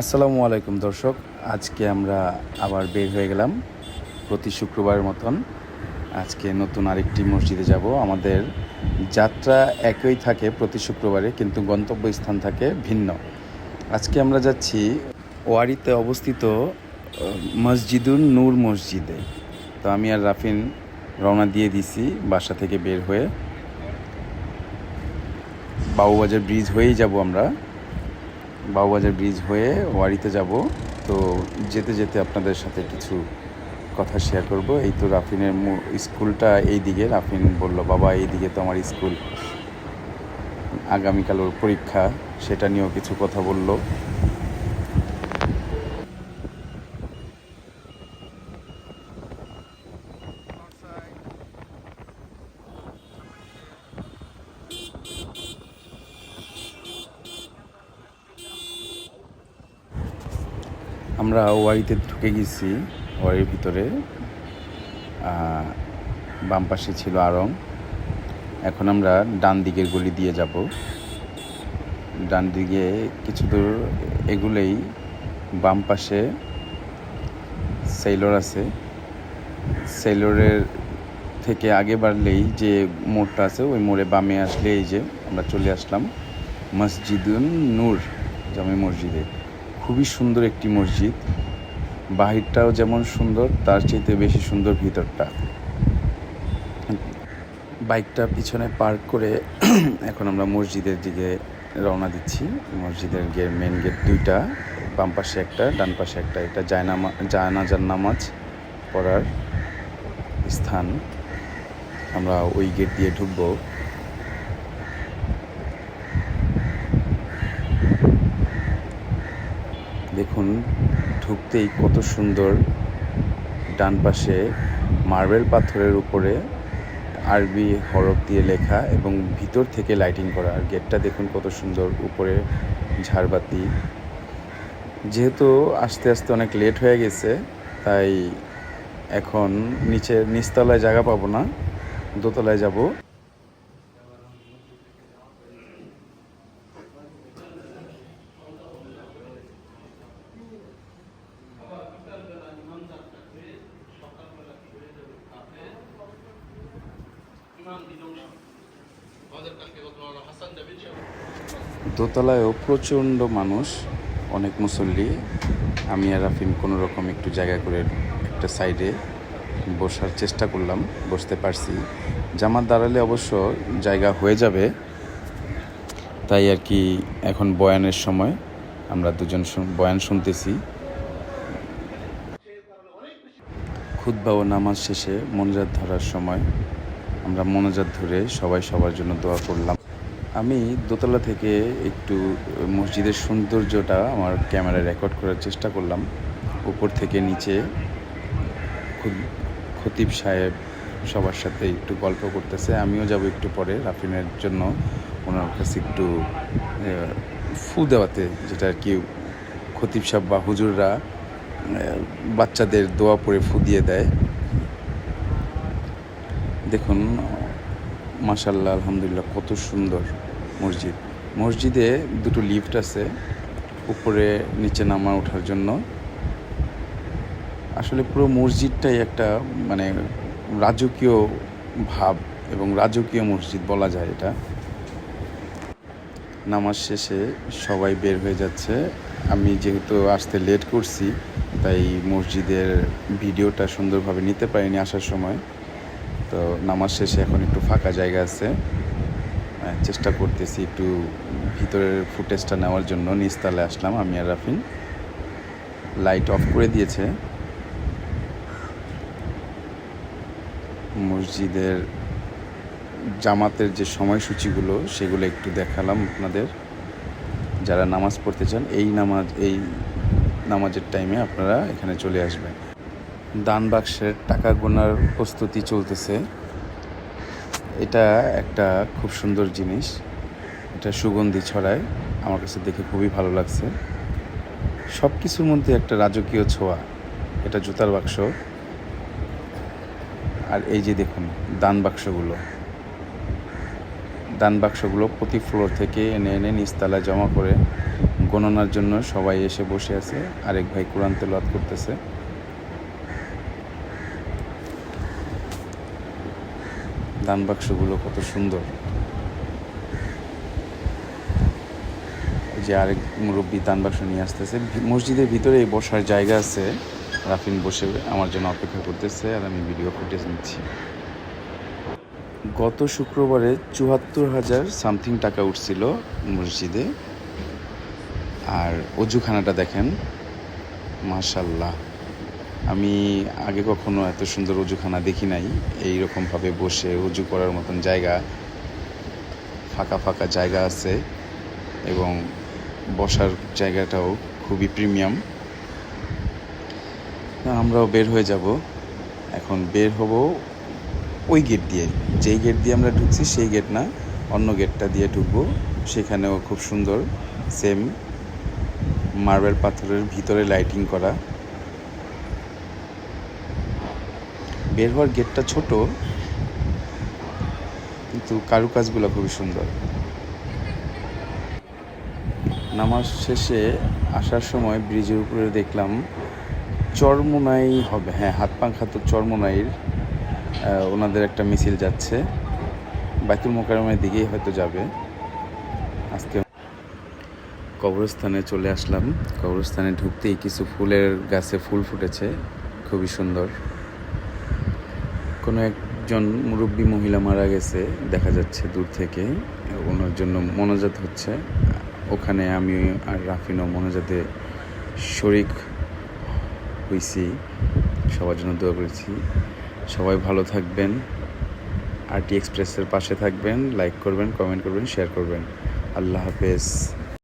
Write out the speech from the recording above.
আসসালামু আলাইকুম দর্শক, আজকে আমরা আবার বের হয়ে গেলাম প্রতি শুক্রবারের মতন। আজকে নতুন আরেকটি মসজিদে যাব। আমাদের যাত্রা একই থাকে প্রতি শুক্রবারে, কিন্তু গন্তব্যস্থান থাকে ভিন্ন। আজকে আমরা যাচ্ছি ওয়ারিতে অবস্থিত মসজিদুন নূর মসজিদে। তো আমি আর রাফিন রওনা দিয়ে দিছি বাসা থেকে বের হয়ে। বাবুবাজার ব্রিজ হয়েই যাব আমরা। বাবুবাজার ব্রিজ হয়ে ওয়ারিতে যাব। তো যেতে যেতে আপনাদের সাথে কিছু কথা শেয়ার করব। এই তো রাফিনের স্কুলটা এই দিকে রাফিন বলল, বাবা এই দিকে তো আমার স্কুল। আগামীকাল ওর পরীক্ষা, সেটা নিয়েও কিছু কথা বলল। আমরা ওয়ারিতে ঢুকে গেছি, ওয়ারির ভিতরে। বাম পাশে ছিল আরং এখন আমরা ডান দিকের গলি দিয়ে যাব। ডান দিকে কিছু দূর এগুলেই বাম পাশে সেইলর আছে। সেইলরের থেকে আগে বাড়লেই যে মোড়টা আছে, ওই মোড়ে বামে আসলে এই যে আমরা চলে আসলাম। মসজিদুন নূর, জামে মসজিদে। খুবই সুন্দর একটি মসজিদ। বাহিরটাও যেমন সুন্দর, তার চাইতে বেশি সুন্দর ভিতরটা। বাইকটা পিছনে পার্ক করে এখন আমরা মসজিদের দিকে রওনা দিচ্ছি। মসজিদের গেট মেন গেট দুইটা, বাম পাশে একটা, ডান পাশে একটা। এটা জায়নামা, জায়নাজার নামাজ পড়ার স্থান। আমরা ওই গেট দিয়ে ঢুকবো। দেখুন, ঢুকতেই কত সুন্দর ডান পাশে মার্বেল পাথরের উপরে আরবি হরফ দিয়ে লেখা এবং ভিতর থেকে লাইটিং করা। আর গেটটা দেখুন কত সুন্দর, উপরে ঝাড়বাতি। যেহেতু আস্তে আস্তে অনেক লেট হয়ে গেছে, তাই এখন নিচে, নিচতলায় জায়গা পাবো না, দোতলায় যাব। দোতলায়ও প্রচণ্ড মানুষ, অনেক মুসল্লি, আমি আর রাফিম কোনো রকম একটু জায়গা করে একটা সাইডে বসার চেষ্টা করলাম, বসতে পারছি। জামাত দাঁড়ালে অবশ্য জায়গা হয়ে যাবে, তাই আর কি এখন বয়ানের সময় আমরা দুজন বয়ান শুনতেছি। খুদ্া ও নামাজ শেষে মনোজাত ধরার সময় আমরা মনোজাত ধরে সবাই সবার জন্য দোয়া করলাম। আমি দোতলা থেকে একটু মসজিদের সৌন্দর্যটা আমার ক্যামেরায় রেকর্ড করার চেষ্টা করলাম। উপর থেকে নিচে খতিব সাহেব সবার সাথে একটু গল্প করতেছে। আমিও যাব একটু পরে রাফিনের জন্য। ওনার কাছে একটু ফু দেওয়াতে যেটা আর কি খতিব সাহেব বা হুজুররা বাচ্চাদের দোয়া পরে ফু দিয়ে দেয়। দেখুন মাশাল্লাহ আলহামদুলিল্লাহ, কত সুন্দর মসজিদ। মসজিদে দুটো লিফট আছে, উপরে নিচে নামা ওঠার জন্য। আসলে পুরো মসজিদটাই একটা মানে রাজকীয় ভাব এবং রাজকীয় মসজিদ বলা যায় এটা। নামাজ শেষে সবাই বের হয়ে যাচ্ছে। আমি যেহেতু আসতে লেট করছি, তাই মসজিদের ভিডিওটা সুন্দরভাবে নিতে পারিনি আসার সময়। তো নামাজ শেষে এখন একটু ফাঁকা জায়গা আছে। চেষ্টা করতেছি একটু ভিতরের ফুটেজটা নেওয়ার জন্য। নিচতলে আসলাম আমি আর রাফিন। লাইট অফ করে দিয়েছে। মসজিদের জামাতের যে সময়সূচিগুলো, সেগুলো একটু দেখালাম আপনাদের। যারা নামাজ পড়তে চান, এই নামাজ, এই নামাজের টাইমে আপনারা এখানে চলে আসবেন। দান বাক্সের টাকা গোনার প্রস্তুতি চলতেছে। এটা একটা খুব সুন্দর জিনিস। এটা সুগন্ধি ছড়ায়। আমার কাছে দেখে খুবই ভালো লাগছে। সব কিছুর মধ্যে একটা রাজকীয় ছোঁয়া। এটা জুতার বাক্স। আর এই যে দেখুন, দান বাক্সগুলো। দান বাক্সগুলো প্রতি ফ্লোর থেকে এনে এনে নিচতলায় জমা করে গণনার জন্য সবাই এসে বসে আছে। আরেক ভাই কোরআন তেলাওয়াত করতেছে। দান বাক্সগুলো কত সুন্দর। যে আরেক মুরব্বী দান বাক্স নিয়ে আসতেছে। মসজিদের ভিতরে এই বসার জায়গা আছে। রাফিন বসে আমার জন্য অপেক্ষা করতেছে আর আমি ভিডিও ফুটেজ নিচ্ছি। গত শুক্রবারে চুয়াত্তর হাজার সামথিং টাকা উঠছিল মসজিদে। আর অজুখানাটা দেখেন মাশাল্লাহ আমি আগে কখনো এত সুন্দর অজুখানা দেখি নাই। এই রকমভাবে বসে অজু করার মতন জায়গা, ফাঁকা ফাঁকা জায়গা আছে এবং বসার জায়গাটাও খুবই প্রিমিয়াম। আমরাও বের হয়ে যাব। এখন বের হব ওই গেট দিয়ে। যেই গেট দিয়ে আমরা ঢুকছি সেই গেট না, অন্য গেটটা দিয়ে ঢুকবো। সেখানেও খুব সুন্দর সেম মার্বেল পাথরের ভিতরে লাইটিং করা। বের হওয়ার গেটটা ছোট, কিন্তু কারুকাজগুলো খুবই সুন্দর। নামাজ শেষে আসার সময় ব্রিজের উপরে দেখলাম চরমোনাই হবে। হ্যাঁ হাত পাখা তো চরমোনাইয়ের ওনাদের একটা মিছিল যাচ্ছে। বাইতুল মোকারমের দিকেই হয়তো যাবে। আজকে কবরস্থানে চলে আসলাম। কবরস্থানে ঢুকতেই কিছু ফুলের গাছে ফুল ফুটেছে। খুবই সুন্দর। কোনো একজন মুরব্বী মহিলা মারা গেছে, দেখা যাচ্ছে দূর থেকে। ওনার জন্য মনোজাত হচ্ছে। ওখানে আমি আর রাফিনও মনোজাতে শরিক হইছি। সবার জন্য দোয়া করেছি। সবাই ভালো থাকবেন। আরটি এক্সপ্রেসের পাশে থাকবেন। লাইক করবেন, কমেন্ট করবেন, শেয়ার করবেন। আল্লাহ হাফেজ।